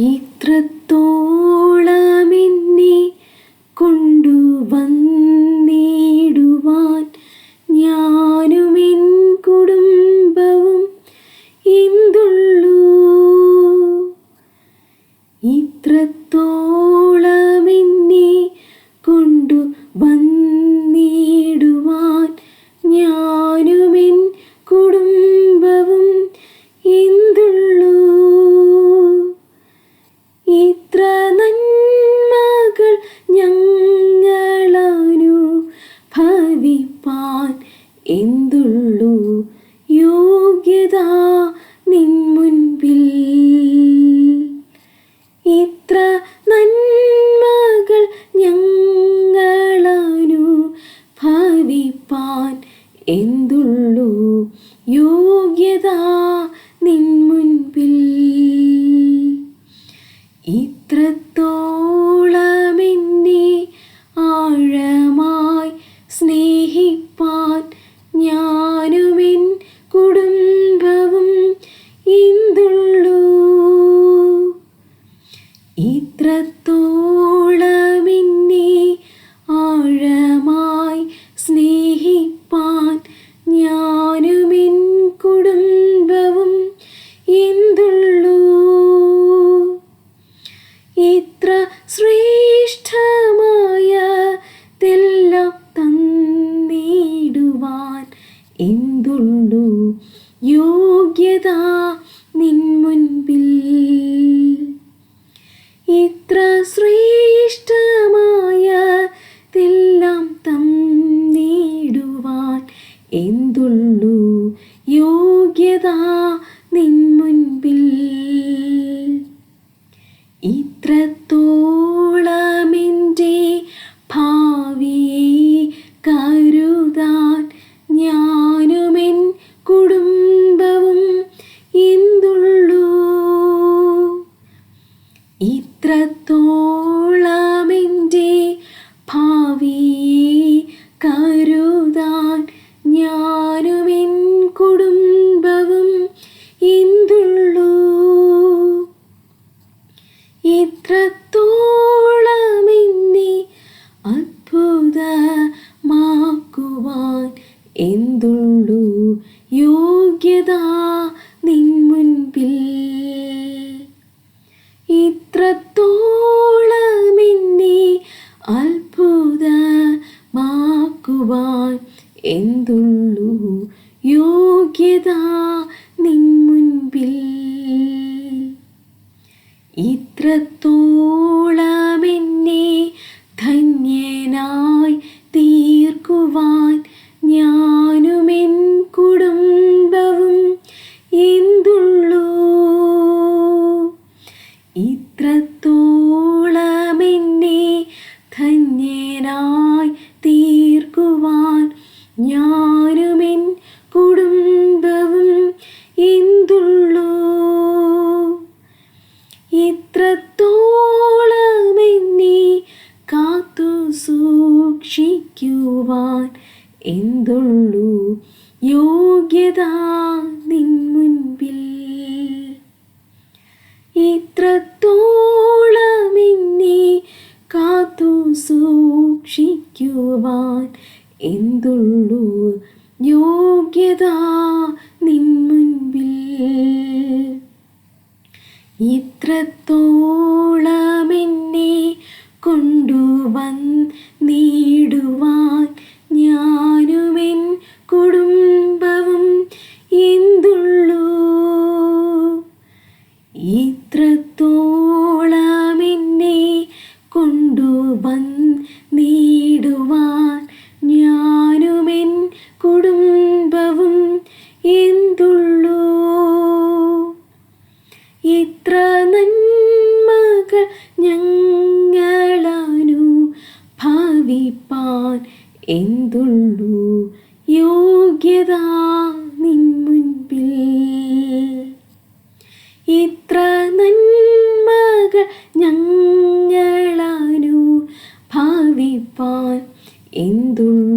ഇത്രത്തോളമെന്നെ ഭവിപ്പാൻ എന്തുള്ളൂ ഇത്രത്തോളമെന്നെ ആഴമായി സ്നേഹിപ്പാൻ ഞാനുമെൻ കുടുംബവും എന്തുള്ളൂ ഇത്ര ശ്രേഷ്ഠമായതെല്ലാം തന്നിടുവാൻ എന്തുള്ളൂ യോഗ്യത നിൻ മുൻപിൽ തെല്ലാം തം നേടുവാൻ എന്തുള്ളു? യോഗ്യത നിൻ മുൻപിൽ. ഇത്രത്തോളമെന്റെ ഭാവിയെ കരുതാൻ ഞാനുമെൻ കുടുംബവും എന്തുള്ളൂ ഇത്രത്തോളമെന്നെ അത്ഭുതമാക്കുവാൻ എന്തുള്ളൂ? യോഗ്യത നിൻ മുൻപിൽ. എന്തുള്ളൂ? യോഗ്യത നിൻ മുൻപിൽ. ഇത്രത്തോളമെന്നെ ധന്യനായി തീർക്കുവാൻ ഞാനുമെൻ കുടുംബവും എന്തുള്ളൂ? ഇത്രത്തോളമെന്നെ സൂക്ഷിക്കുവാൻ എന്തുള്ളൂ? യോഗ്യത നിൻ മുൻപിൽ. ഇത്രത്തോളമെന്നെ കാത്തു സൂക്ഷിക്കുവാൻ എന്തുള്ളൂ? യോഗ്യത എന്തുള്ളൂ? യോഗ്യത നിൻ മുൻപിൽ. ഇത്ര നന്മകൾ ഞങ്ങളാനു ഭാവിപ്പാൻ എന്തുള്ളൂ?